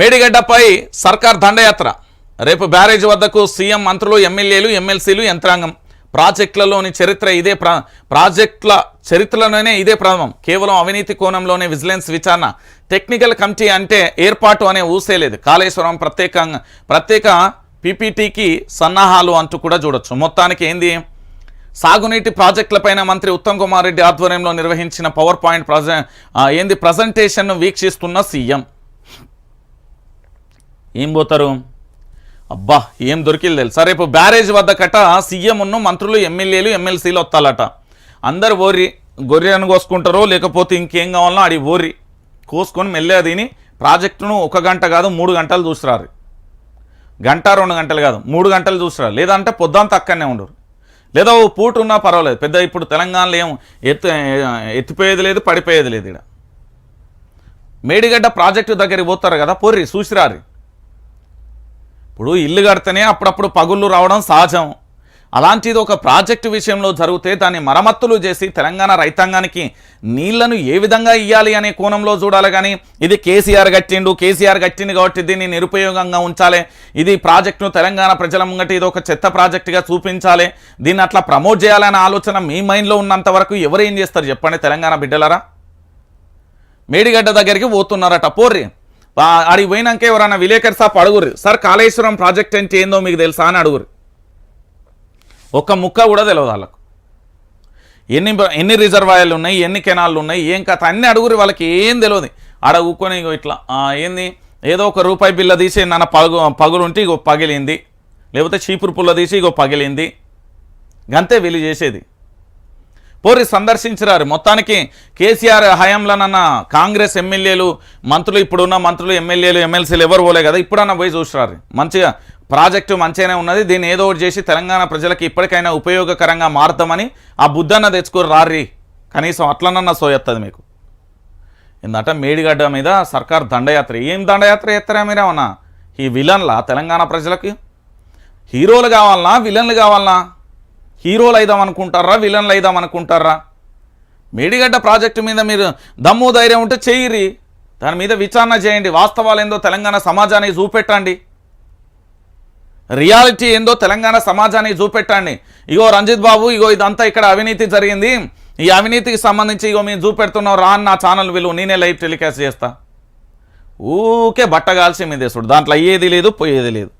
మేడిగడ్డపై సర్కార్ దండయాత్ర. రేపు బ్యారేజ్ వద్దకు సీఎం మంత్రులు ఎమ్మెల్యేలు ఎమ్మెల్సీలు యంత్రాంగం. ప్రాజెక్టులలోని చరిత్ర ఇదే ప్రా ప్రాజెక్టుల చరిత్రలోనే ఇదే ప్రథమం కేవలం అవినీతి కోణంలోనే విజిలెన్స్ విచారణ. టెక్నికల్ కమిటీ అంటే ఏర్పాటు అనే ఊసేలేదు కాళేశ్వరం ప్రత్యేకంగా ప్రత్యేక పీపీటీకి సన్నాహాలు అంటూ కూడా చూడొచ్చు. మొత్తానికి ఏంది? సాగునీటి ప్రాజెక్టులపైన మంత్రి ఉత్తమ్ కుమార్ రెడ్డి ఆధ్వర్యంలో నిర్వహించిన పవర్ పాయింట్ ప్రజ ఏంది? ప్రజెంటేషన్ను వీక్షిస్తున్న సీఎం. ఏం పోతారు? అబ్బా ఏం దొరికింది తెలుసా? రేపు బ్యారేజ్ వద్ద కట సీఎంను మంత్రులు ఎమ్మెల్యేలు ఎమ్మెల్సీలు వస్తాలట. అందరు ఓరి గొర్రెను కోసుకుంటారో లేకపోతే ఇంకేం కావాలనో అడి ఓరి కోసుకొని మెల్లగా తిని ప్రాజెక్టును ఒక గంట కాదు మూడు గంటలు చూసిరారు గంట రెండు గంటలు కాదు మూడు గంటలు చూసిరారు లేదంటే పొద్దంతా అక్కడనే ఉండరు. లేదా ఓ పూట ఉన్నా పర్వాలేదు. పెద్ద ఇప్పుడు తెలంగాణలో ఏం ఎత్తు ఎత్తిపోయేది లేదు పడిపోయేది లేదు ఇక్కడ మేడిగడ్డ ప్రాజెక్టు దగ్గరికి పోతారు కదా పోర్రి చూసిరారి ఇప్పుడు ఇల్లు కడితేనే అప్పుడప్పుడు పగుళ్ళు రావడం సహజం. అలాంటిది ఒక ప్రాజెక్టు విషయంలో జరిగితే దాన్ని మరమ్మతులు చేసి తెలంగాణ రైతాంగానికి నీళ్ళను ఏ విధంగా ఇవ్వాలి అనే కోణంలో చూడాలి కానీ ఇది కేసీఆర్ కట్టిండు. కేసీఆర్ కట్టిండు కాబట్టి దీన్ని నిరుపయోగంగా ఉంచాలి. ఇది ప్రాజెక్టును తెలంగాణ ప్రజల ముంగటి ఇది ఒక చెత్త ప్రాజెక్టుగా చూపించాలి. దీన్ని అట్లా ప్రమోట్ చేయాలనే ఆలోచన మీ మైండ్లో ఉన్నంత వరకు ఎవరు ఏం చేస్తారు చెప్పండి తెలంగాణ బిడ్డలరా? మేడిగడ్డ దగ్గరికి పోతున్నారట పోర్రి. అడిగి ఆడికి పోయినాక ఎవరైనా విలేకర్ సాప్ అడుగురు సార్ కాళేశ్వరం ప్రాజెక్ట్ అంటే ఏందో మీకు తెలుసా? అని అడుగురు ఒక్క ముక్క కూడా తెలియదు వాళ్ళకు. ఎన్ని ఎన్ని రిజర్వాయర్లు ఉన్నాయి ఎన్ని కెనాళ్ళు ఉన్నాయి ఏం కథ అన్ని అడుగురు వాళ్ళకి ఏం తెలియదు ఆడ ఊకొని ఇట్లా ఏంది ఏదో ఒక రూపాయి బిల్ల తీసి నన్న పగు పగులు ఉంటే ఇగో పగిలింది లేకపోతే చీపురు పుల్ల తీసి ఇగో పగిలింది గంతే వీళ్ళు చేసేది. పోరి సందర్శించరారు. మొత్తానికి కేసీఆర్ హయాంలోనన్న కాంగ్రెస్ ఎమ్మెల్యేలు మంత్రులు ఇప్పుడున్న మంత్రులు ఎమ్మెల్యేలు ఎమ్మెల్సీలు ఎవరు పోలే కదా ఇప్పుడన్నా పోయి చూసిరారు. మంచిగా ప్రాజెక్టు మంచిగానే ఉన్నది. దీన్ని ఏదో ఒకటి చేసి తెలంగాణ ప్రజలకు ఇప్పటికైనా ఉపయోగకరంగా మారుతామని ఆ బుద్ధన్న తెచ్చుకోరు రారి కనీసం అట్లనన్నా సోయత్తది మీకు. ఏందట మేడిగడ్డ మీద సర్కార్ దండయాత్ర. ఏం దండయాత్ర ఎత్తరా మీరేమన్నా ఈ విలన్లా తెలంగాణ ప్రజలకి? హీరోలు కావాలనా? విలన్లు కావాలనా? హీరోలు అయిదాం అనుకుంటారా విలన్లు అయిదాం అనుకుంటారా? మేడిగడ్డ ప్రాజెక్టు మీద మీరు దమ్ము ధైర్యం ఉంటే చెయ్యిరి దాని మీద విచారణ చేయండి. వాస్తవాలు ఏందో తెలంగాణ సమాజానికి చూపెట్టండి. రియాలిటీ ఏందో తెలంగాణ సమాజానికి చూపెట్టండి. ఇగో రంజిత్ బాబు ఇగో ఇదంతా ఇక్కడ అవినీతి జరిగింది. ఈ అవినీతికి సంబంధించి ఇగో మేము చూపెడుతున్నాం రా అని నా ఛానల్ విలువ నేనే లైవ్ టెలికాస్ట్ చేస్తా. ఊకే బట్టగాల్సి కాల్సి మీద దాంట్లో అయ్యేది లేదు పోయేది లేదు.